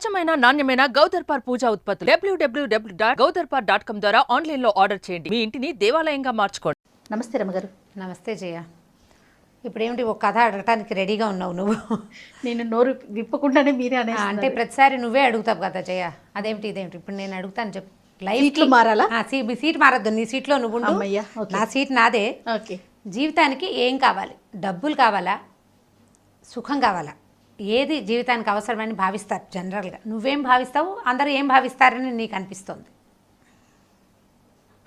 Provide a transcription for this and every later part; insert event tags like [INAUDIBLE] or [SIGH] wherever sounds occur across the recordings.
స్వచ్ఛమైన నాణ్యమైన గౌదర్పార్ పూజా ఉత్పత్తులు. డబ్ల్యూడబ్ల్యూడబ్ల్యూ డాట్ గౌదర్పార్ డాట్ కామ్ ద్వారా ఆన్లైన్లో ఆర్డర్ చేయండి. మీ ఇంటిని దేవాలయంగా మార్చుకోండి. నమస్తే రమ్మగారు నమస్తే జయ. ఇప్పుడేమిటి ఒక కథ అడగటానికి రెడీగా ఉన్నావు నువ్వు? నేను నోరు విప్పకుండానే మీరే అనే అంటే ప్రతిసారి నువ్వే అడుగుతావు కదా జయ. అదేమిటి ఇదేమిటి? ఇప్పుడు నేను అడుగుతాను చెప్పు. లైఫ్ సీట్లు మారాలా? మీ సీట్ మారద్దు నీ సీట్లో నువ్వు ఉండు. అమ్మయ్య, ఓకే. నా సీట్ నాదే. ఓకే. జీవితానికి ఏం కావాలి? డబ్బులు కావాలా? సుఖం కావాలా? ఏది జీవితానికి అవసరమని భావిస్తారు జనరల్గా. నువ్వేం భావిస్తావు అందరూ ఏం భావిస్తారని నీకు అనిపిస్తుంది?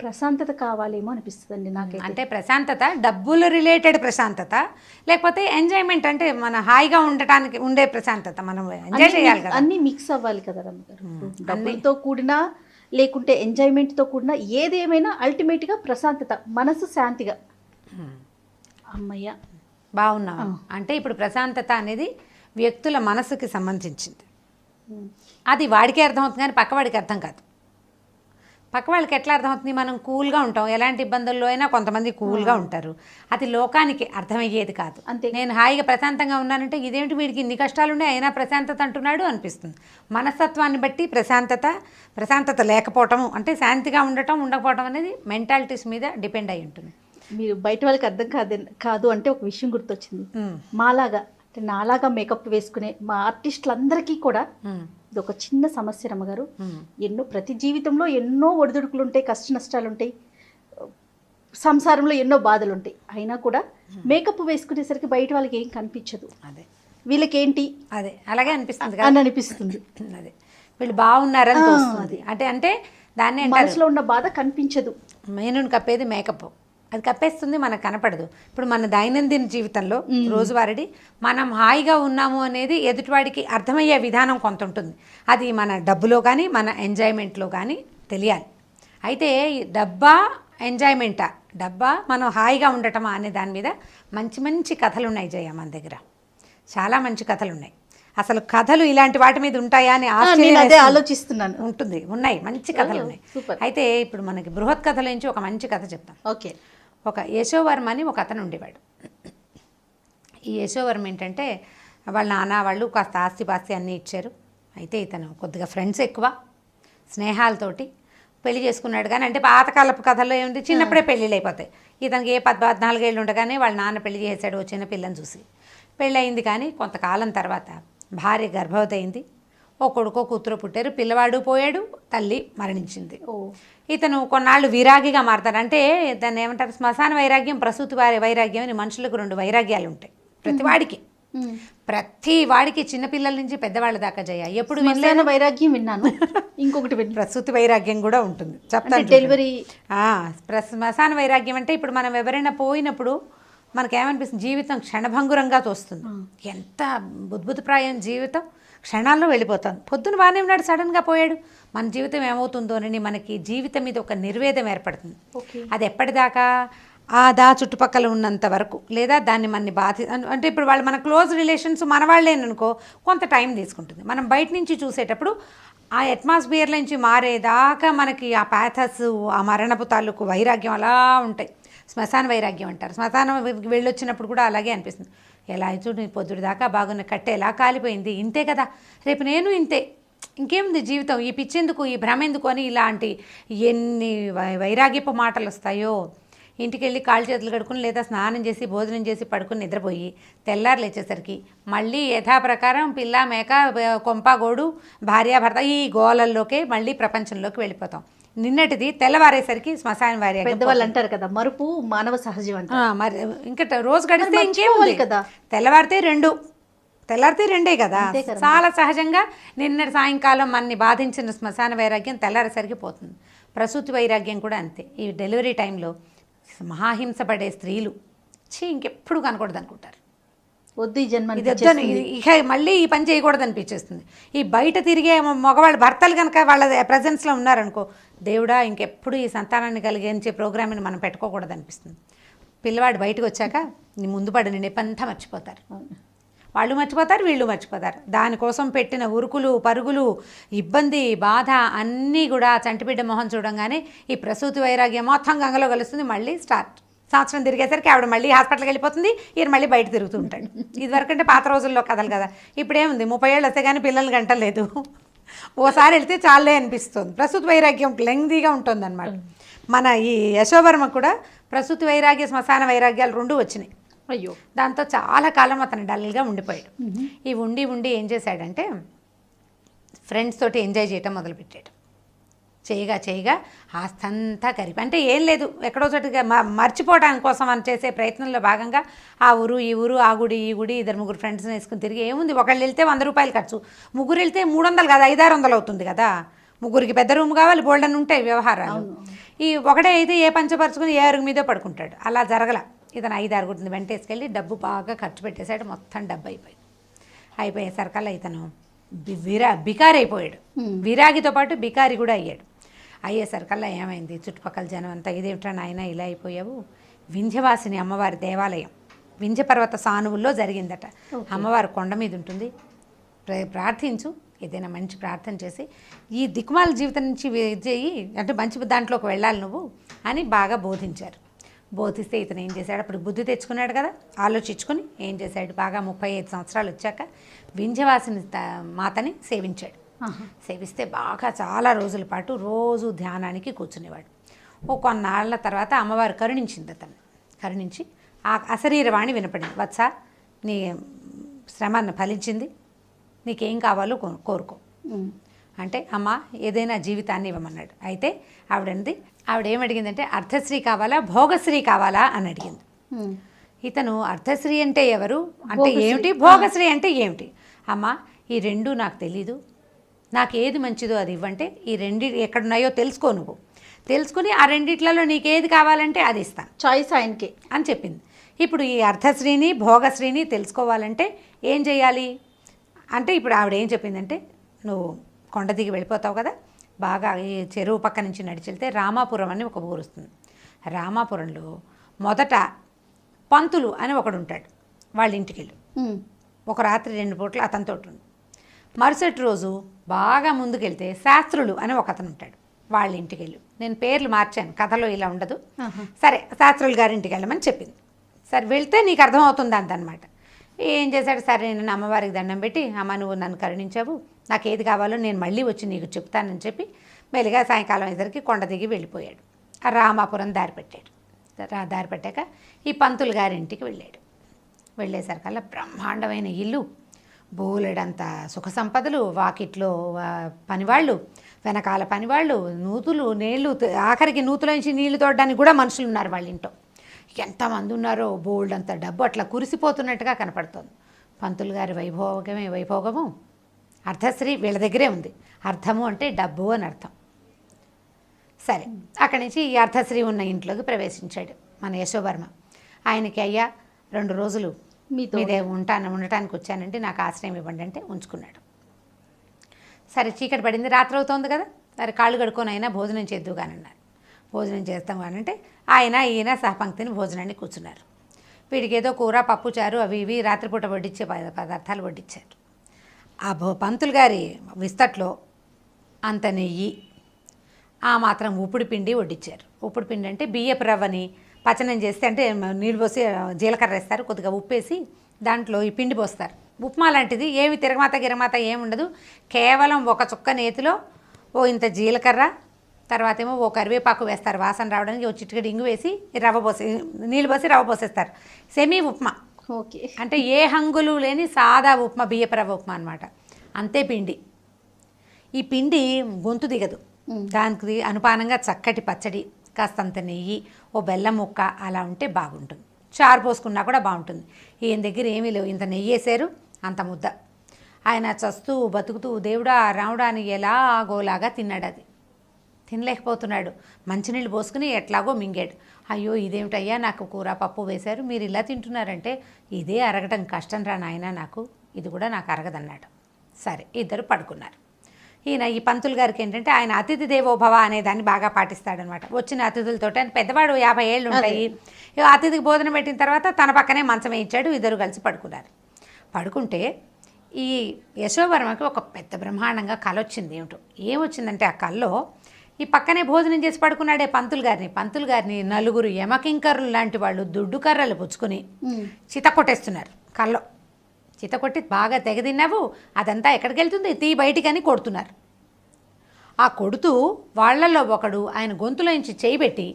ప్రశాంతత కావాలేమో అనిపిస్తుందండి నాకైతే. అంటే ప్రశాంతత డబ్బులు రిలేటెడ్ ప్రశాంతత లేకపోతే ఎంజాయ్మెంట్ అంటే మన హాయిగా ఉండటానికి ఉండే ప్రశాంతత మనం ఎంజాయ్ చేయాలి కదా. అన్ని మిక్స్ అవ్వాలి కదా డబ్బులతో కూడిన లేకుంటే ఎంజాయ్మెంట్తో కూడిన ఏదేమైనా అల్టిమేట్గా ప్రశాంతత మనసు శాంతిగా. అమ్మయ్య. బాగున్నావు? అంటే ఇప్పుడు ప్రశాంతత అనేది వ్యక్తుల మనసుకి సంబంధించింది. అది వాడికే అర్థమవుతుంది కానీ పక్కవాడికి అర్థం కాదు. పక్క వాళ్ళకి ఎట్లా అర్థమవుతుంది? మనం కూల్గా ఉంటాం. ఎలాంటి ఇబ్బందుల్లో అయినా కొంతమంది కూల్గా ఉంటారు. అది లోకానికి అర్థమయ్యేది కాదు. అంతే. నేను హాయిగా ప్రశాంతంగా ఉన్నానంటే ఇదేంటి వీడికి ఇన్ని కష్టాలు ఉన్నాయి అయినా ప్రశాంతత అంటున్నాడు అనిపిస్తుంది. మనస్తత్వాన్ని బట్టి ప్రశాంతత ప్రశాంతత లేకపోవటం అంటే శాంతిగా ఉండటం ఉండకపోవటం అనేది మెంటాలిటీస్ మీద డిపెండ్ అయి ఉంటుంది. మీరు బయట వాళ్ళకి అర్థం కాదు కాదు అంటే ఒక విషయం గుర్తొచ్చింది. మాలాగా నాలాగా మేకప్ వేసుకునే మా ఆర్టిస్టులందరికీ కూడా. ఇది ఒక చిన్న సమస్య రమ్మగారు. మ్మ్. ఎన్నో ప్రతి జీవితంలో ఎన్నో ఒడిదుడుకులు ఉంటాయి కష్ట నష్టాలు ఉంటాయి సంసారంలో ఎన్నో బాధలు ఉంటాయి అయినా కూడా మేకప్ వేసుకునేసరికి బయట వాళ్ళకి ఏం కనిపించదు. అదే. వీళ్ళకేంటి? అదే. అలాగే అనిపిస్తుంది అని అనిపిస్తుంది అదే. వీళ్ళు బాగున్నారని తోస్తుంది. అంటే అంటే దాన్ని మనసులో ఉన్న బాధ కనిపించదు. మెయిన్ కప్పేది మేకప్ అది కప్పేస్తుంది మనకు కనపడదు. ఇప్పుడు మన దైనందిన జీవితంలో రోజువారీ మనం హాయిగా ఉన్నాము అనేది ఎదుటివాడికి అర్థమయ్యే విధానం కొంత ఉంటుంది. అది మన డబ్బులో కానీ మన ఎంజాయ్మెంట్లో కానీ తెలియాలి. అయితే డబ్బా ఎంజాయ్మెంటా డబ్బా మనం హాయిగా ఉండటమా అనే దాని మీద మంచి మంచి కథలు ఉన్నాయి జయ మన దగ్గర. చాలా మంచి కథలు ఉన్నాయి అసలు కథలు ఇలాంటి వాటి మీద ఉంటాయా అని అదే. ఆలోచిస్తున్నాను. ఉంటుంది. ఉన్నాయి. మంచి కథలు ఉన్నాయి. అయితే ఇప్పుడు మనకి బృహత్ కథల నుంచి ఒక మంచి కథ చెప్తాం. ఓకే. ఒక యశోవర్మ అని ఒక అతను ఉండేవాడు. ఈ యశోవర్మ ఏంటంటే వాళ్ళ నాన్న వాళ్ళు కాస్త ఆస్తిపాస్తి అన్నీ ఇచ్చారు. అయితే ఇతను కొద్దిగా ఫ్రెండ్స్ ఎక్కువ స్నేహాలతోటి పెళ్ళి చేసుకున్నాడు కానీ అంటే పాతకాలపు కథల్లో ఏముంది? చిన్నప్పుడే పెళ్ళిళ్ళు అయిపోతాయి. ఇతనికి ఏ పద్ పద్నాలుగేళ్ళు ఉండగానే వాళ్ళ నాన్న పెళ్ళి చేశాడు ఓ చిన్న పిల్లని చూసి. పెళ్ళి అయింది కానీ కొంతకాలం తర్వాత భార్య గర్భవతి అయింది. ఓ కొడుకో కూతురు పుట్టారు. పిల్లవాడు పోయాడు తల్లి మరణించింది. ఓ. ఇతను కొన్నాళ్ళు విరాగిగా మారతాడు. అంటే దాన్ని ఏమంటారు? శ్మశాన వైరాగ్యం ప్రసూతి వారి వైరాగ్యం అని మనుషులకు రెండు వైరాగ్యాలు ఉంటాయి. ప్రతి వాడికి. ప్రతి వాడికి చిన్నపిల్లల నుంచి పెద్దవాళ్ళ దాకా జయ. ఎప్పుడు శ్మశాన వైరాగ్యం విన్నాను. [LAUGHS] ఇంకొకటి విన్నాను ప్రసూతి వైరాగ్యం కూడా ఉంటుంది. చెప్తాను. డెలివరీ. శ్మశాన వైరాగ్యం అంటే ఇప్పుడు మనం ఎవరైనా పోయినప్పుడు మనకేమనిపిస్తుంది? జీవితం క్షణభంగురంగా తోస్తుంది. ఎంత బుద్భుతప్రాయం జీవితం. క్షణాల్లో వెళ్ళిపోతుంది పొద్దున బాగానే ఉన్నాడు సడన్గా పోయాడు. మన జీవితం ఏమవుతుందో అని మనకి జీవితం మీద ఒక నిర్వేదం ఏర్పడుతుంది. అది ఎప్పటిదాకా? ఆ దా చుట్టుపక్కల ఉన్నంత వరకు. లేదా దాన్ని మనని బాధ అంటే ఇప్పుడు వాళ్ళు మన క్లోజ్ రిలేషన్స్ మన వాళ్ళేననుకో కొంత టైం తీసుకుంటుంది. మనం బయట నుంచి చూసేటప్పుడు ఆ అట్మాస్ఫియర్ నుంచి మారేదాకా మనకి ఆ ప్యాథస్ ఆ మరణపు తాలూకు వైరాగ్యం అలా ఉంటాయి. శ్మశాన వైరాగ్యం అంటారు. శ్మశానం వెళ్ళొచ్చినప్పుడు కూడా అలాగే అనిపిస్తుంది. ఎలా చూడు పొద్దుడు దాకా బాగున్న కట్టె ఎలా కాలిపోయింది ఇంతే కదా? రేపు నేను ఇంతే. ఇంకేముంది జీవితం? ఈ పిచ్చెందుకు ఈ భ్రమ ఎందుకు అని ఇలాంటి ఎన్ని వై- వైరాగ్యపు మాటలు వస్తాయో ఇంటికి వెళ్ళి కాళ్ళు చేతులు కడుక్కుని లేదా స్నానం చేసి భోజనం చేసి పడుకుని నిద్రపోయి తెల్లారు లేచేసరికి మళ్ళీ యథాప్రకారం పిల్ల మేక కొంపాగోడు భార్యాభర్త ఈ గోలల్లోకే మళ్ళీ ప్రపంచంలోకి వెళ్ళిపోతాం. నిన్నటిది తెల్లవారేసరికి శ్మశాన వారి పెద్దవాళ్ళు అంటారు కదా మరుపు మానవ సహజం అంట మరి ఇంకా రోజు గడిస్తే మర్చిపోవాలి కదా. తెల్లవారితే రెండు తెల్లారితే రెండే కదా. చాలా సహజంగా నిన్నటి సాయంకాలం మనని బాధించిన శ్మశాన వైరాగ్యం తెల్లారేసరికి పోతుంది. ప్రసూతి వైరాగ్యం కూడా అంతే. ఈ డెలివరీ టైంలో మహాహింస పడే స్త్రీలు ఛీ ఇంకెప్పుడు కనకూడదు అనుకుంటారు వద్దు ఈ జన్మ ఇక మళ్ళీ ఈ పని చేయకూడదు అనిపించేస్తుంది. ఈ బయట తిరిగే మగవాళ్ళ భర్తలు కనుక వాళ్ళ ప్రజెన్స్లో ఉన్నారనుకో దేవుడా ఇంకెప్పుడు ఈ సంతానాన్ని కలిగించే ప్రోగ్రామ్ని మనం పెట్టుకోకూడదు అనిపిస్తుంది. పిల్లవాడు బయటకు వచ్చాక నీ ముందు పడిన నెప్పంతా మర్చిపోతారు. వాళ్ళు మర్చిపోతారు వీళ్ళు మర్చిపోతారు. దానికోసం పెట్టిన ఉరుకులు పరుగులు ఇబ్బంది బాధ అన్నీ కూడా చంటిబిడ్డ మొహం చూడంగానే ఈ ప్రసూతి వైరాగ్యం మొత్తం గంగలో కలుస్తుంది. మళ్ళీ స్టార్ట్ సంవత్సరం తిరిగేసరికి ఆవిడ మళ్ళీ హాస్పిటల్కి వెళ్ళిపోతుంది ఈయన మళ్ళీ బయట తిరుగుతూ ఉంటాడు. ఇది వరకంటే పాత రోజుల్లో కథలు కదా. ఇప్పుడేముంది ముప్పై ఏళ్ళు వస్తే కానీ పిల్లల్ని గంటలేదు. ఓసారి వెళ్తే చాలే అనిపిస్తుంది. ప్రసూతి వైరాగ్యం లెంగ్దీగా ఉంటుంది అనమాట మన ఈ యశోవర్మ కూడా ప్రసూతి వైరాగ్య శ్మశాన వైరాగ్యాలు రెండు వచ్చినాయి. అయ్యో. దాంతో చాలా కాలం అతను డల్గా ఉండిపోయాడు. ఈ ఉండి ఉండి ఏం చేశాడంటే ఫ్రెండ్స్ తోటి ఎంజాయ్ చేయటం మొదలుపెట్టాడు. చేయగా చేయగా ఆస్తంతా కరిపి అంటే ఏం లేదు ఎక్కడో చోటుగా మర్చిపోవడానికి కోసం అని చేసే ప్రయత్నంలో భాగంగా ఆ ఊరు ఈ ఊరు ఆ గుడి ఈ గుడి ఇద్దరు ముగ్గురు ఫ్రెండ్స్ని వేసుకుని తిరిగి ఏముంది? ఒకళ్ళు వెళ్తే వంద రూపాయలు ఖర్చు ముగ్గురు వెళ్తే మూడు వందలు కాదు ఐదారు వందలు అవుతుంది కదా? ముగ్గురికి పెద్ద రూమ్ కావాలి బోల్డన్ ఉంటాయి వ్యవహారాలు. ఈ ఒకటే అయితే ఏ పంచపరుచుకుని ఏ అరుగు మీదో పడుకుంటాడు. అలా జరగల. ఇతను ఐదు ఆరుగురిని వెంటేసుకెళ్ళి డబ్బు బాగా ఖర్చు పెట్టేశాడు మొత్తం డబ్బు అయిపోయింది. అయిపోయేసరికల్లా ఇతను విరా బికారి అయిపోయాడు విరాగితో పాటు బికారి కూడా అయ్యాడు. అయ్యేసరికల్లా ఏమైంది? చుట్టుపక్కల జనం అంతా ఇదేమిట్రా నాయన ఇలా అయిపోయావు? వింధ్యవాసిని అమ్మవారి దేవాలయం వింధ్య పర్వత సానువుల్లో జరిగిందట. అమ్మవారు కొండ మీద ఉంటుంది. ప్ర- ప్రార్థించు. ఏదైనా మంచి ప్రార్థన చేసి ఈ దిక్కుమాల జీవితం నుంచి చేయి. అంటే మంచి దాంట్లోకి వెళ్ళాలి నువ్వు అని బాగా బోధించారు. బోధిస్తే ఇతను ఏం చేశాడు? అప్పుడు బుద్ధి తెచ్చుకున్నాడు కదా? ఆలోచించుకుని ఏం చేశాడు? బాగా ముప్పై ఐదు సంవత్సరాలు వచ్చాక వింధ్యవాసిని త- మాతని సేవించాడు. సేవిస్తే బాగా చాలా రోజుల పాటు రోజు ధ్యానానికి కూర్చునేవాడు. ఓ కొన్నాళ్ళ తర్వాత అమ్మవారు కరుణించింది అతను కరుణించి ఆ అశరీరవాణి వినపడింది. వత్స నీ శ్రమ ఫలించింది. నీకేం కావాలో కో- కోరుకో. అంటే అమ్మ ఏదైనా జీవితాన్ని ఇవ్వమన్నాడు. అయితే ఆవిడంది ఆవిడ ఏం అడిగిందంటే అర్థశ్రీ కావాలా భోగశ్రీ కావాలా అని అడిగింది. ఇతను అర్థశ్రీ అంటే ఎవరు? అంటే ఏమిటి? భోగశ్రీ అంటే ఏమిటి? అమ్మ ఈ రెండు నాకు తెలీదు. నాకు ఏది మంచిదో అది ఇవ్వంటే ఈ రెండు ఎక్కడున్నాయో తెలుసుకో నువ్వు. తెలుసుకుని ఆ రెండిట్లలో నీకు ఏది కావాలంటే అది ఇస్తాను చాయిస్ ఆయనకే. అని చెప్పింది. ఇప్పుడు ఈ అర్థశ్రీని భోగశ్రీని తెలుసుకోవాలంటే ఏం చేయాలి? అంటే ఇప్పుడు ఆవిడ ఏం చెప్పిందంటే నువ్వు కొండ దిగి వెళ్ళిపోతావు కదా బాగా ఈ చెరువు పక్క నుంచి నడిచి వెళ్తే రామాపురం అని ఒక ఊరు వస్తుంది. రామాపురంలో మొదట పంతులు అని ఒకడు ఉంటాడు వాళ్ళ ఇంటికి వెళ్ళు. ఒక రాత్రి రెండు పూటలు అతనితో మరుసటి రోజు బాగా ముందుకెళ్తే శాస్త్రులు అని ఒక అతను ఉంటాడు. వాళ్ళ ఇంటికి వెళ్ళు నేను పేర్లు మార్చాను. కథలో ఇలా ఉండదు. సరే శాస్త్రులు గారి ఇంటికి వెళ్ళమని చెప్పింది. సరే వెళ్తే నీకు అర్థమవుతుంది అంతనమాట ఏం చేశాడు? సరే నేను అమ్మవారికి దండం పెట్టి అమ్మ నువ్వు నన్ను కరుణించావు. నాకు ఏది కావాలో నేను మళ్ళీ వచ్చి నీకు చెప్తానని చెప్పి మెల్లిగా సాయంకాలం ఇద్దరికి కొండ దిగి వెళ్ళిపోయాడు. ఆ రామాపురం దారి పెట్టాడు దారి పెట్టాక ఈ పంతులు గారి ఇంటికి వెళ్ళాడు. వెళ్ళేసరికల్లా బ్రహ్మాండమైన ఇల్లు. బోలెడంత సుఖ సంపదలు వాకిట్లో పనివాళ్ళు వెనకాల పనివాళ్ళు నూతులు నీళ్ళు ఆఖరికి నూతుల నుంచి నీళ్ళు తోడడానికి కూడా మనుషులు ఉన్నారు వాళ్ళ ఇంట్లో ఎంతమంది ఉన్నారో బోల్డ్ అంత డబ్బు అట్లా కురిసిపోతున్నట్టుగా కనపడుతోంది. పంతులు గారి వైభోగమే వైభోగము. అర్ధశ్రీ వీళ్ళ దగ్గరే ఉంది. అర్థము అంటే డబ్బు అని అర్థం. సరే అక్కడి నుంచి ఈ అర్ధశ్రీ ఉన్న ఇంట్లోకి ప్రవేశించాడు మన యశోవర్మ. ఆయనకి అయ్యా రెండు రోజులు మీతో మీదే ఉంటాను ఉండటానికి వచ్చానంటే నాకు ఆశ్రయం ఇవ్వండి అంటే ఉంచుకున్నాడు. సరే చీకటి పడింది రాత్రి అవుతోంది కదా? సరే కాళ్ళు కడుక్కొని అయినా భోజనం చేద్దు కానన్నారు భోజనం చేస్తాం కానంటే ఆయన ఈయన సహపంక్తిని భోజనాన్ని కూర్చున్నారు. వీడికి ఏదో కూర పప్పు చారు అవి ఇవి రాత్రిపూట వడ్డించే పద- పదార్థాలు వడ్డించారు ఆ భో- పంతులు గారి విస్తట్లో అంత నెయ్యి ఆ మాత్రం ఉప్పుడు పిండి వడ్డించారు ఉప్పుడు పిండి అంటే బియ్యపు రవ్వని పచనం చేస్తే అంటే నీళ్ళు పోసి జీలకర్ర వేస్తారు కొద్దిగా ఉప్పేసి దాంట్లో ఈ పిండి పోస్తారు. ఉప్మా లాంటిది ఏమి తిరగమాత గిరమాత ఏమి ఉండదు. కేవలం ఒక చుక్క నేతిలో ఓ ఇంత జీలకర్ర తర్వాత ఏమో ఓ కరివేపాకు వేస్తారు వాసన రావడానికి ఓ చిటికెడు ఇంగు వేసి రవ్వ పోసి నీళ్ళు పోసి రవ్వ పోసేస్తారు. సెమీ ఉప్మా. ఓకే. అంటే ఏ హంగులు లేని సాదా ఉప్మా బియ్యపు రవ్వ ఉప్మా అనమాట అంతే పిండి. ఈ పిండి గొంతు దిగదు. దానికి అనుపానంగా చక్కటి పచ్చడి. కాస్తంత నెయ్యి ఓ బెల్లం ముక్క అలా ఉంటే బాగుంటుంది. చారు పోసుకున్నా కూడా బాగుంటుంది. ఈయన దగ్గర ఏమీ లేవు. ఇంత నెయ్యి వేసారు అంత ముద్ద. ఆయన చస్తూ బతుకుతూ దేవుడా రాముడా అని ఎలాగోలాగా తిన్నాడు అది. తినలేకపోతున్నాడు. మంచినీళ్ళు పోసుకుని ఎట్లాగో మింగాడు. అయ్యో ఇదేమిటయ్యా నాకు కూర పప్పు వేశారు మీరు ఇలా తింటున్నారంటే ఇదే అరగటం కష్టం రా నాయన నాకు ఇది కూడా నాకు అరగదన్నాడు. సరే ఇద్దరు పడుకున్నారు. ఈయన ఈ పంతులు గారికి ఏంటంటే ఆయన అతిథి దేవోభవ అనే దాన్ని బాగా పాటిస్తాడనమాట. వచ్చిన అతిథులతో ఆయన పెద్దవాడు యాభై ఏళ్ళు ఉంటాయి అతిథికి భోజనం పెట్టిన తర్వాత తన పక్కనే మంచం వేయించాడు ఇద్దరు కలిసి పడుకున్నారు. పడుకుంటే ఈ యశోవర్మకి ఒక పెద్ద బ్రహ్మాండంగా కళ వచ్చింది ఏమిటో. ఏమొచ్చిందంటే ఆ కల్లో ఈ పక్కనే భోజనం చేసి పడుకున్నాడే పంతులు గారిని. పంతులు గారిని నలుగురు యమకింకర్లు లాంటి వాళ్ళు దుడ్డు కర్రలు పుచ్చుకొని చిత కొట్టేస్తున్నారు కల్లో. చిత కొట్టి బాగా తెగ తిన్నావు అదంతా ఎక్కడికి వెళ్తుంది తీ బయటికని కొడుతున్నారు. ఆ కొడుతూ వాళ్ళల్లో ఒకడు ఆయన గొంతులోంచి చేయి పెట్టి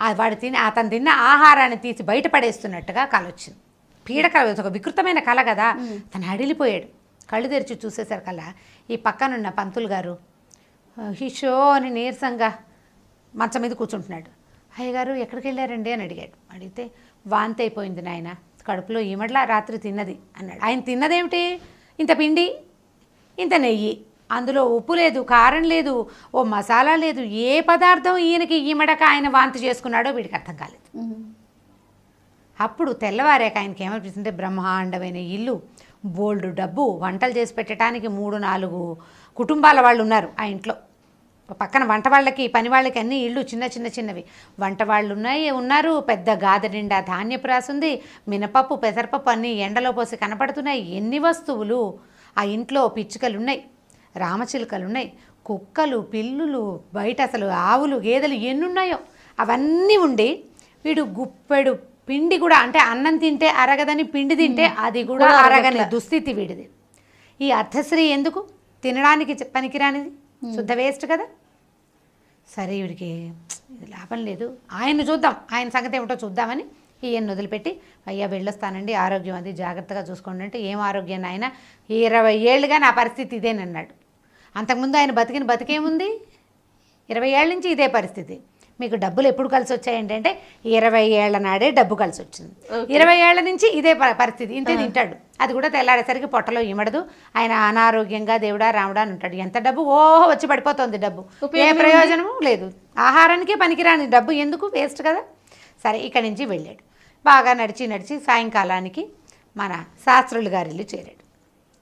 ఆ వాడు తిని అతను తిన్న ఆహారాన్ని తీసి బయటపడేస్తున్నట్టుగా కల వచ్చింది పీడకల ఒక వికృతమైన కళ కదా. తను అడిలిపోయాడు. కళ్ళు తెరిచి చూసేసరికల్లా ఈ పక్కనున్న పంతులు గారు హిషో అని నీరసంగా మంచం మీద కూర్చుంటున్నాడు. అయ్యగారు ఎక్కడికి వెళ్ళారండి అని అడిగాడు. అడిగితే వాంతి అయిపోయింది నాయన. కడుపులో ఈమడ్లా రాత్రి తిన్నది అన్నాడు. ఆయన తిన్నదేమిటి? ఇంత పిండి ఇంత నెయ్యి. అందులో ఉప్పు లేదు కారం లేదు ఓ మసాలా లేదు. ఏ పదార్థం ఈయనకి ఈమడక ఆయన వాంతి చేసుకున్నాడో వీడికి అర్థం కాలేదు. అప్పుడు తెల్లవారాక ఆయనకి ఏమనిపిస్తుంటే బ్రహ్మాండమైన ఇల్లు బోల్డ్ డబ్బు వంటలు చేసి పెట్టడానికి మూడు నాలుగు కుటుంబాల వాళ్ళు ఉన్నారు ఆ ఇంట్లో. పక్కన వంట వాళ్ళకి పని వాళ్ళకి అన్ని ఇళ్ళు చిన్న చిన్న చిన్నవి. వంట వాళ్ళు ఉన్నాయి ఉన్నారు పెద్ద గాథ నిండా ధాన్యపు రాసి ఉంది మినపప్పు పెసరపప్పు అన్నీ ఎండలో పోసి కనపడుతున్నాయి. ఎన్ని వస్తువులు? ఆ ఇంట్లో పిచ్చుకలు ఉన్నాయి రామచిలుకలు ఉన్నాయి కుక్కలు పిల్లులు బయట అసలు ఆవులు గేదెలు ఎన్ని ఉన్నాయో అవన్నీ ఉండి వీడు గుప్పెడు పిండి కూడా అంటే అన్నం తింటే అరగదని పిండి తింటే అది కూడా అరగని దుస్థితి వీడిది. ఈ అర్థశ్రీ ఎందుకు? తినడానికి పనికిరానిది? శుద్ధ వేస్ట్ కదా. సరే వీడికి ఇది లాభం లేదు. ఆయన చూద్దాం. ఆయన సంగతి ఏమిటో చూద్దామని ఈయన్ని వదిలిపెట్టి అయ్యా వెళ్ళొస్తానండి ఆరోగ్యం అది జాగ్రత్తగా చూసుకోండి అంటే ఏం ఆరోగ్యం ఆయన ఇరవై ఏళ్ళుగా నా పరిస్థితి ఇదేనన్నాడు. అంతకుముందు ఆయన బతికిన బతికేముంది? ఇరవై ఏళ్ళ నుంచి ఇదే పరిస్థితి. మీకు డబ్బులు ఎప్పుడు కలిసి వచ్చాయండి అంటే ఇరవై ఏళ్ళ నాడే డబ్బు కలిసి వచ్చింది ఇరవై ఏళ్ళ నుంచి ఇదే పరిస్థితి. ఇంతే తింటాడు. అది కూడా తెల్లారేసరికి పొట్టలో ఇమడదు ఆయన అనారోగ్యంగా దేవుడా రాముడా అని ఉంటాడు. ఎంత డబ్బు? ఓహో వచ్చి పడిపోతుంది డబ్బు. ఏ ప్రయోజనము లేదు. ఆహారానికే పనికిరాని డబ్బు ఎందుకు? వేస్ట్ కదా. సరే ఇక్కడి నుంచి వెళ్ళాడు. బాగా నడిచి నడిచి సాయంకాలానికి మన శాస్త్రులు గారి ఇల్లు చేరాడు.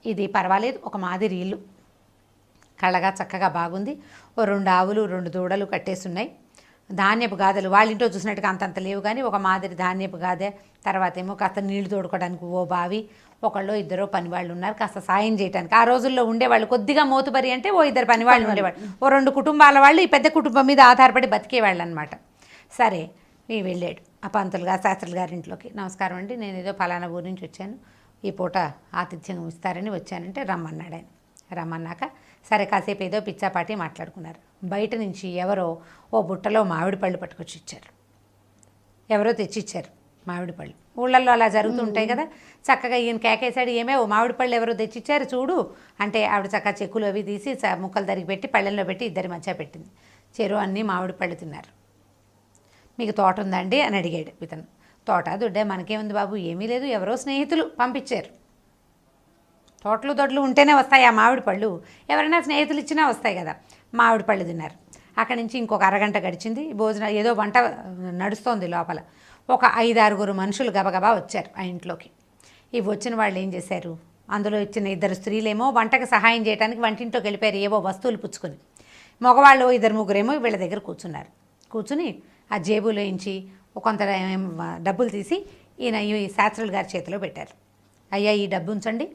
ఇది పర్వాలేదు ఒక మాదిరి ఇల్లు. కళ్ళగా చక్కగా బాగుంది. ఓ రెండు ఆవులు రెండు దూడలు కట్టేస్తున్నాయి ధాన్యపు గాదెలు. వాళ్ళ ఇంట్లో చూసినట్టుగా అంతంత లేవు కానీ ఒక మాదిరి ధాన్యపు గాదె. తర్వాత ఏమో కాస్త నీళ్ళు తోడుకోవడానికి ఓ బావి. ఒకళ్ళు ఇద్దరు పని వాళ్ళు ఉన్నారు. కాస్త సాయం చేయడానికి ఆ రోజుల్లో ఉండేవాళ్ళు కొద్దిగా మోతుబరి అంటే ఓ ఇద్దరు పని వాళ్ళు ఉండేవాళ్ళు. ఓ రెండు కుటుంబాల వాళ్ళు ఈ పెద్ద కుటుంబం మీద ఆధారపడి బతికేవాళ్ళు అనమాట సరే ఈ వెళ్ళాడు. ఆ పంతులు గారు శాస్త్రులు గారి ఇంట్లోకి. నమస్కారం అండి నేను ఏదో ఫలానా ఊరి నుంచి వచ్చాను. ఈ పూట ఆతిథ్యం ఇస్తారని వచ్చానంటే రమ్మన్నాడు ఆయన. రమ్మన్నాక సరే కాసేపు ఏదో పిచ్చాపాటి మాట్లాడుకున్నారు. బయట నుంచి ఎవరో ఓ బుట్టలో మామిడి పళ్ళు పట్టుకొచ్చి ఇచ్చారు. ఎవరో తెచ్చిచ్చారు మామిడి పళ్ళు. ఊళ్ళల్లో అలా జరుగుతూ ఉంటాయి కదా. చక్కగా ఈయన కేకేశాడు ఏమే ఓ మామిడి పళ్ళు ఎవరో తెచ్చిచ్చారు చూడు అంటే ఆవిడ చక్కగా చెక్కులు అవి తీసి ముక్కలు తరిగి పెట్టి పళ్ళెంలో పెట్టి ఇద్దరి మధ్య పెట్టింది. చెరువు అన్నీ మామిడి పళ్ళు తిన్నారు. మీకు తోట ఉందండి అని అడిగాడు ఇతను. తోట దుడ్డే మనకేముంది బాబు? ఏమీ లేదు. ఎవరో స్నేహితులు పంపించారు. తోటలు దొడ్లు ఉంటేనే వస్తాయి ఆ మామిడి పళ్ళు. ఎవరైనా స్నేహితులు ఇచ్చినా వస్తాయి కదా. మామిడి పళ్ళు తిన్నారు. అక్కడి నుంచి ఇంకొక అరగంట గడిచింది. భోజనం ఏదో వంట నడుస్తోంది లోపల. ఒక ఐదారుగురు మనుషులు గబగబా వచ్చారు ఆ ఇంట్లోకి. ఇవి వచ్చిన వాళ్ళు ఏం చేశారు? అందులో ఇచ్చిన ఇద్దరు స్త్రీలేమో వంటకు సహాయం చేయడానికి వంటింట్లోకి వెళ్ళిపోయారు ఏవో వస్తువులు పుచ్చుకొని. మగవాళ్ళు ఇద్దరు ముగ్గురేమో వీళ్ళ దగ్గర కూర్చున్నారు. కూర్చుని ఆ జేబులోంచి కొంత డబ్బులు తీసి ఈయన ఈ శాస్త్రులు గారి చేతిలో పెట్టారు. అయ్యా ఈ డబ్బు ఉంచండి.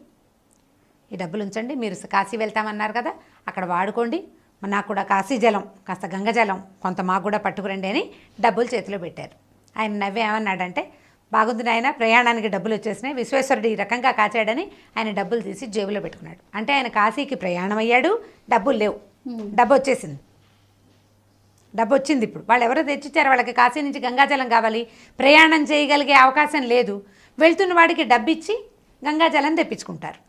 ఈ డబ్బులు ఉంచండి మీరు కాశీ వెళ్తామన్నారు కదా అక్కడ వాడుకోండి. నాకు కూడా కాశీ జలం కాస్త గంగ జలం కొంత మాకు కూడా పట్టుకురండి అని డబ్బులు చేతిలో పెట్టారు. ఆయన నవ్వి ఏమన్నాడంటే బాగుంది నాయన ప్రయాణానికి డబ్బులు వచ్చేసినాయి విశ్వేశ్వరుడు ఈ రకంగా కాచాడని ఆయన డబ్బులు తీసి జేబులో పెట్టుకున్నాడు. అంటే ఆయన కాశీకి ప్రయాణం అయ్యాడు డబ్బులు లేవు. డబ్బు వచ్చేసింది. డబ్బు వచ్చింది ఇప్పుడు. వాళ్ళు ఎవరో తెచ్చిచ్చారు? వాళ్ళకి కాశీ నుంచి గంగాజలం కావాలి. ప్రయాణం చేయగలిగే అవకాశం లేదు. వెళ్తున్న వాడికి డబ్బు ఇచ్చి గంగాజలం తెప్పించుకుంటారు.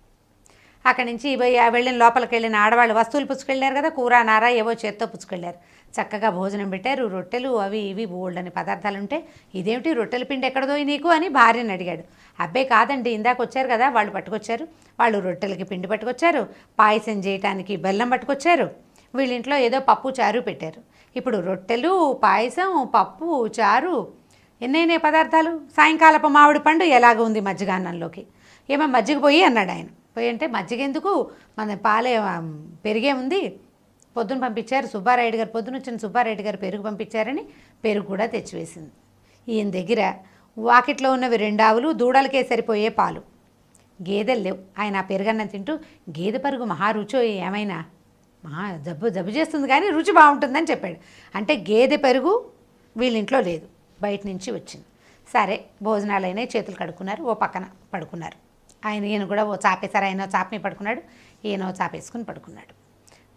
అక్కడి నుంచి పోయి వెళ్ళిన లోపలికి వెళ్ళిన ఆడవాళ్ళు వస్తువులు పుచ్చుకెళ్ళారు కదా కూర నార ఏవో చేత్తో పుచ్చుకెళ్ళారు. చక్కగా భోజనం పెట్టారు రొట్టెలు అవి ఇవి బోల్డని పదార్థాలు ఉంటే ఇదేమిటి రొట్టెల పిండి ఎక్కడదోయి నీకు అని భార్యని అడిగాడు. అబ్బే కాదండి ఇందాక వచ్చారు కదా వాళ్ళు పట్టుకొచ్చారు. వాళ్ళు రొట్టెలకి పిండి పట్టుకొచ్చారు పాయసం చేయటానికి బెల్లం పట్టుకొచ్చారు. వీళ్ళింట్లో ఏదో పప్పు చారు పెట్టారు. ఇప్పుడు రొట్టెలు పాయసం పప్పు చారు ఎన్నైనా పదార్థాలు. సాయంకాలపు మామిడి పండు ఎలాగ ఉంది మజ్జిగాన్నంలోకి? ఏమో మజ్జిగ పోయి అన్నాడు ఆయన పోయి అంటే మజ్జిగ ఎందుకు మన పాలే పెరిగే ఉంది పొద్దున పంపించారు సుబ్బారాయుడు గారు. పొద్దున వచ్చిన సుబ్బారాయుడు గారు పెరుగు పంపించారని పెరుగు కూడా తెచ్చివేసింది. ఈయన దగ్గర వాకిట్లో ఉన్నవి రెండు ఆవులు దూడలకే సరిపోయే పాలు. గేదెలు లేవు. ఆయన ఆ పెరుగన్నం తింటూ గేదె పరుగు మహా రుచో ఏమైనా? మహా జబ్బు జబ్బు చేస్తుంది కానీ రుచి బాగుంటుందని చెప్పాడు. అంటే గేదె పెరుగు వీళ్ళింట్లో లేదు. బయట నుంచి వచ్చింది. సరే భోజనాలు అయినాయి చేతులు కడుక్కున్నారు ఓ పక్కన పడుకున్నారు. ఆయన ఈయన కూడా ఓ చాపేశారు ఆయన చాపమే పడుకున్నాడు ఈయన చాపేసుకుని పడుకున్నాడు.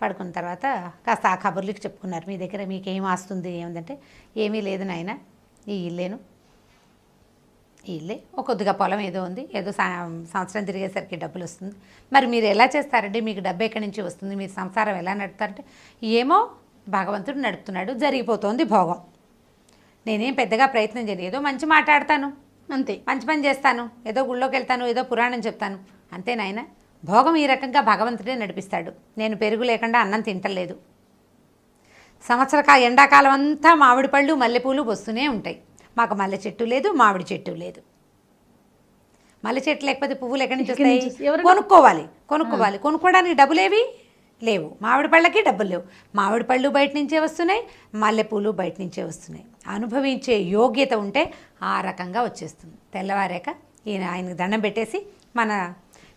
పడుకున్న తర్వాత కాస్త ఆ కబుర్లకి చెప్పుకున్నారు మీ దగ్గర మీకు ఏం వస్తుంది ఏముందంటే ఏమీ లేదు నాయన ఈ ఇల్లేను. ఈ ఇల్లే. ఒక కొద్దిగా పొలం ఏదో ఉంది ఏదో సా- సంవత్సరం తిరిగేసరికి డబ్బులు వస్తుంది. మరి మీరు ఎలా చేస్తారండి? మీకు డబ్బు ఎక్కడి నుంచి వస్తుంది? మీరు సంసారం ఎలా నడుపుతారంటే ఏమో భగవంతుడు నడుపుతున్నాడు జరిగిపోతుంది భోగం. నేనేం పెద్దగా ప్రయత్నం చేయను ఏదో మంచి మాట్లాడతాను అంతే. మంచి పని చేస్తాను. ఏదో గుళ్ళోకి వెళ్తాను ఏదో పురాణం చెప్తాను. అంతే నాయన. భోగం ఈ రకంగా భగవంతుడే నడిపిస్తాడు. నేను పెరుగు లేకుండా అన్నం తింటలేదు. సంవత్సర కా ఎండాకాలం అంతా మామిడి పళ్ళు మల్లెపూలు వస్తూనే ఉంటాయి. మాకు మల్లె చెట్టు లేదు మామిడి చెట్టు లేదు. మల్లె చెట్టు లేకపోతే పువ్వులు ఎక్కడి నుంచి వస్తాయి? కొనుక్కోవాలి. కొనుక్కోవాలి. కొనుక్కోవడానికి డబ్బులేవి? లేవు. మామిడి పళ్ళకి డబ్బులు లేవు. మామిడి పళ్ళు బయట నుంచే వస్తున్నాయి మల్లెపూలు బయట నుంచే వస్తున్నాయి. అనుభవించే యోగ్యత ఉంటే ఆ రకంగా వచ్చేస్తుంది. తెల్లవారాక ఈయన ఆయనకు దండం పెట్టేసి మన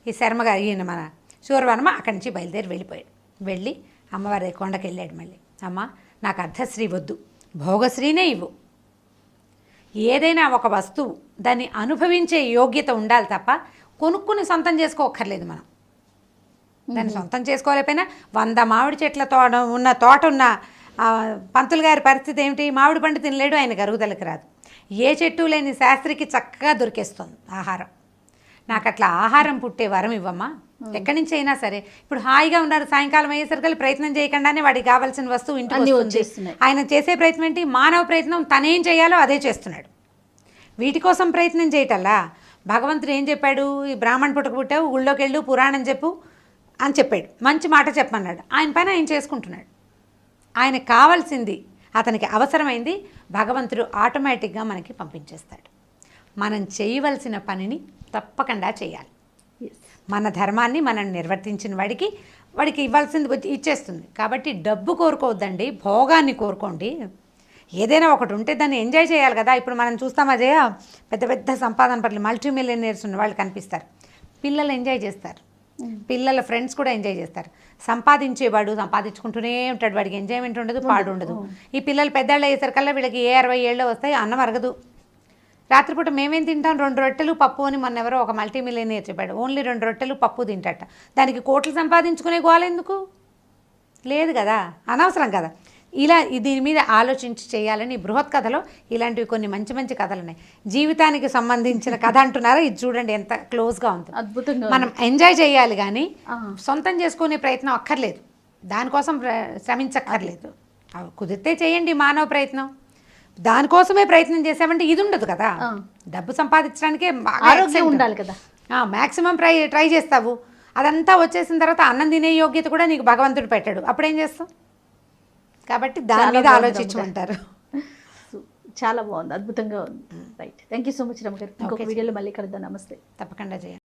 ఈ శర్మ గారు ఈయన మన శూర్వర్మ అక్కడి నుంచి బయలుదేరి వెళ్ళిపోయాడు. వెళ్ళి అమ్మవారి కొండకి వెళ్ళాడు మళ్ళీ. అమ్మ నాకు అర్ధశ్రీ వద్దు. భోగశ్రీనే ఇవ్వు. ఏదైనా ఒక వస్తువు దాన్ని అనుభవించే యోగ్యత ఉండాలి తప్ప కొనుక్కుని సొంతం చేసుకోక్కర్లేదు మనం. దాన్ని సొంతం చేసుకోలేకపోయినా వంద మామిడి చెట్ల తోట ఉన్న తోట ఉన్న పంతులు గారి పరిస్థితి ఏమిటి? మామిడి పండు తినలేడు ఆయన అరుగుదలకు రాదు. ఏ చెట్టు లేని శాస్త్రికి చక్కగా దొరికేస్తుంది ఆహారం. నాకు అట్లా ఆహారం పుట్టే వరం ఇవ్వమ్మా. ఎక్కడి నుంచి అయినా సరే. ఇప్పుడు హాయిగా ఉన్నారు సాయంకాలం అయ్యేసరికి ప్రయత్నం చేయకుండానే వాడికి కావాల్సిన వస్తువు ఇంటికి. వచ్చేస్తున్నాయి. ఆయన చేసే ప్రయత్నం ఏంటి? మానవ ప్రయత్నం తనేం చేయాలో అదే చేస్తున్నాడు. వీటి కోసం ప్రయత్నం చేయటల్లా? భగవంతుడు ఏం చెప్పాడు? ఈ బ్రాహ్మణ పుట్టక పుట్టావు ఊళ్ళోకి వెళ్ళు పురాణం చెప్పు. అని చెప్పాడు. మంచి మాట చెప్పమన్నాడు. ఆయన పైన ఆయన చేసుకుంటున్నాడు. ఆయనకు కావాల్సింది అతనికి అవసరమైంది భగవంతుడు ఆటోమేటిక్గా మనకి పంపించేస్తాడు. మనం చేయవలసిన పనిని తప్పకుండా చేయాలి. మన ధర్మాన్ని మనం నిర్వర్తించిన వాడికి వాడికి ఇవ్వాల్సింది ఇచ్చేస్తుంది. కాబట్టి డబ్బు కోరుకోవద్దండి భోగాన్ని కోరుకోండి. ఏదైనా ఒకటి ఉంటే దాన్ని ఎంజాయ్ చేయాలి కదా. ఇప్పుడు మనం చూస్తాం అజయ పెద్ద పెద్ద సంపాదన పట్ల మల్టీ మిలియనర్స్ ఉన్న వాళ్ళు కనిపిస్తారు. పిల్లలు ఎంజాయ్ చేస్తారు. పిల్లల ఫ్రెండ్స్ కూడా ఎంజాయ్ చేస్తారు. సంపాదించేవాడు సంపాదించుకుంటూనే ఉంటాడు. వాడికి ఎంజాయ్మెంట్ ఉండదు పాడు ఉండదు. ఈ పిల్లలు పెద్దవాళ్ళు అయ్యేసరికల్లా వీళ్ళకి ఏ అరవై ఏళ్ళు వస్తాయి అన్నం అరగదు. రాత్రిపూట మేమేం తింటాం? రెండు రొట్టెలు పప్పు అని మొన్న ఎవరో ఒక మల్టీ మిలియనీర్ చెప్పాడు. ఓన్లీ రెండు రొట్టెలు పప్పు తింటట. దానికి కోట్లు సంపాదించుకునే గోల ఎందుకు? లేదు కదా. అనవసరం కదా. ఇలా దీని మీద ఆలోచించి చేయాలని బృహత్ కథలో ఇలాంటివి కొన్ని మంచి మంచి కథలు ఉన్నాయి జీవితానికి సంబంధించిన కథ అంటున్నారా? ఇది చూడండి ఎంత క్లోజ్గా ఉంది అద్భుతంగా మనం ఎంజాయ్ చేయాలి కానీ. సొంతం చేసుకునే ప్రయత్నం అక్కర్లేదు. దానికోసం శ్రమించక్కర్లేదు. కుదిరితే చేయండి మానవ ప్రయత్నం. దానికోసమే ప్రయత్నం చేసామంటే ఇది ఉండదు కదా. డబ్బు సంపాదించడానికే ఆరోగ్యం ఉండాలి కదా. మ్యాక్సిమం ట్రై ట్రై చేస్తావు. అదంతా వచ్చేసిన తర్వాత అన్నం తినే యోగ్యత కూడా నీకు భగవంతుడు పెట్టాడు. అప్పుడేం చేస్తావు? కాబట్టి దాని మీద ఆలోచించమంటారు చాలా బాగుంది. అద్భుతంగా ఉంది. Right thank you so much రమగారు ఇంకొక. వీడియోలో మళ్ళీ కలుద్దాం. నమస్తే. తప్పకుండా చేయండి